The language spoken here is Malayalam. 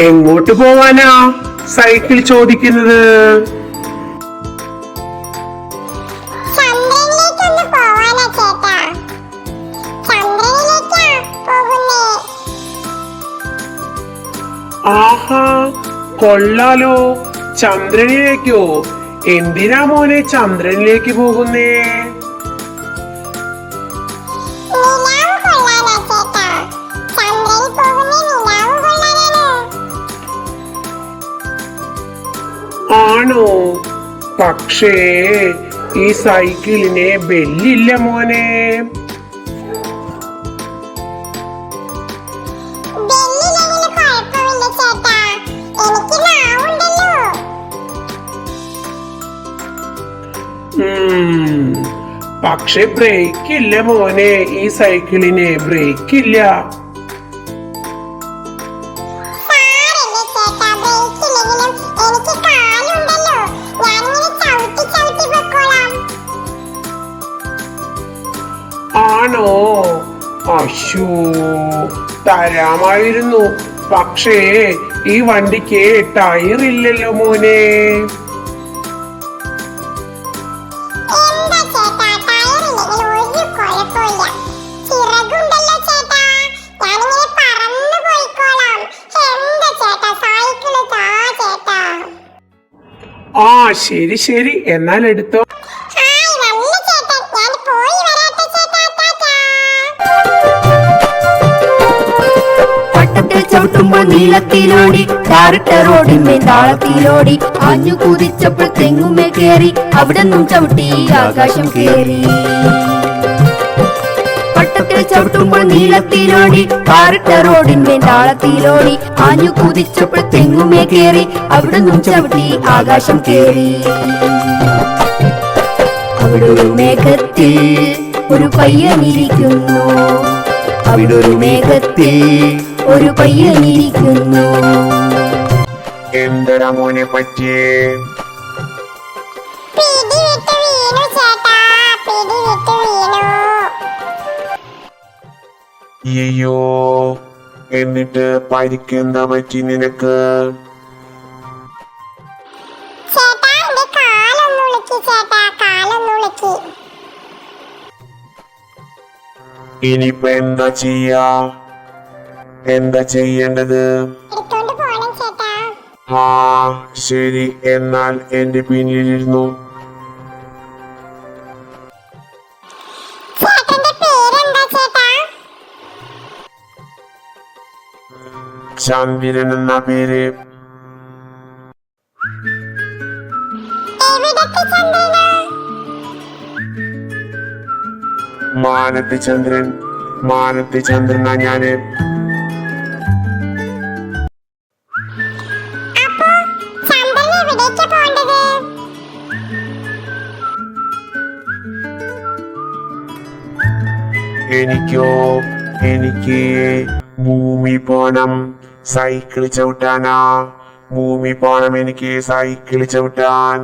എങ്ങോട്ട് പോവാനാ സൈക്കിൾ ചോദിക്കുന്നത്? ആഹാ കൊള്ളാലോ. ചന്ദ്രനിലേക്കോ. എന്തിനാ മോനെ ചന്ദ്രനിലേക്ക് പോകുന്നേ? പക്ഷേ ഈ സൈക്കിളിന് ബെല്ലില്ല മോനെ. പക്ഷെ ബ്രേക്ക് ഇല്ല മോനെ. ഈ സൈക്കിളിന് ബ്രേക്ക് ഇല്ല ആണോ? അശു തരാമായിരുന്നു. പക്ഷേ ഈ വണ്ടിക്ക് ടയർ ഇല്ലല്ലോ മോനെ ആ ശരി ശരി. എന്നാൽ എടുത്തോ. ചവിട്ടുമ്പോൾ നീളത്തിലോടി ടാറിട്ട റോഡിന്മേൽ താളത്തിലോടി. ആഞ്ഞു കുതിച്ചപ്പോൾ തെങ്ങുമേ കേറി അവിടെ നിന്നും ചവിട്ടി ആകാശം കേറി ചവിട്ടുമ്പോൾ നീളത്തിലോടി കാരട്ട റോഡിന്മേൽ താളത്തിലോടി. ആഞ്ഞു കുതിച്ചപ്പോൾ തെങ്ങുമേ കേറി അവിടെ നിന്നും ചവിട്ടി ആകാശം കേറി ഒരു മേഘത്തിൽ ഒരു പയ്യനിരിക്കുന്നു ഒരു മേഘത്തിൽ ഒരു പയ്യനിരിക്കുന്നു. എന്തരാ മോനെ പറ്റിയേ? പിടി വിട്ട് വീണു ചേട്ടാ പിടി വിട്ട് വീണു. അയ്യോ എന്നിട്ട് പരിക്കെന്താ പറ്റി നിനക്ക്? ഇനിയിപ്പ എന്റെ കാലൊന്ന് ഉളുക്കി ചേട്ടാ കാലൊന്ന് ഉളുക്കി. ഇനിയിപ്പോ എന്താ ചെയ്യാ? എന്താ ചെയ്യേണ്ടത്? ആ ശരി. എന്നാൽ എന്റെ പിന്നിലിരുന്നു. ചന്ദ്രൻ എന്ന പേര്. മാനത്തി ചന്ദ്രൻ മാനത്തെ ചന്ദ്രൻ. മാനത്തെ ചന്ദ്രനാ ഞാൻ. എവിടേക്കാ പോണ്ടത്? എനിക്കോ എനിക്ക് ഭൂമി പോണം സൈക്കിൾ ചവിട്ടാനാ. ഭൂമി പോണം എനിക്ക് സൈക്കിൾ ചവിട്ടാൻ.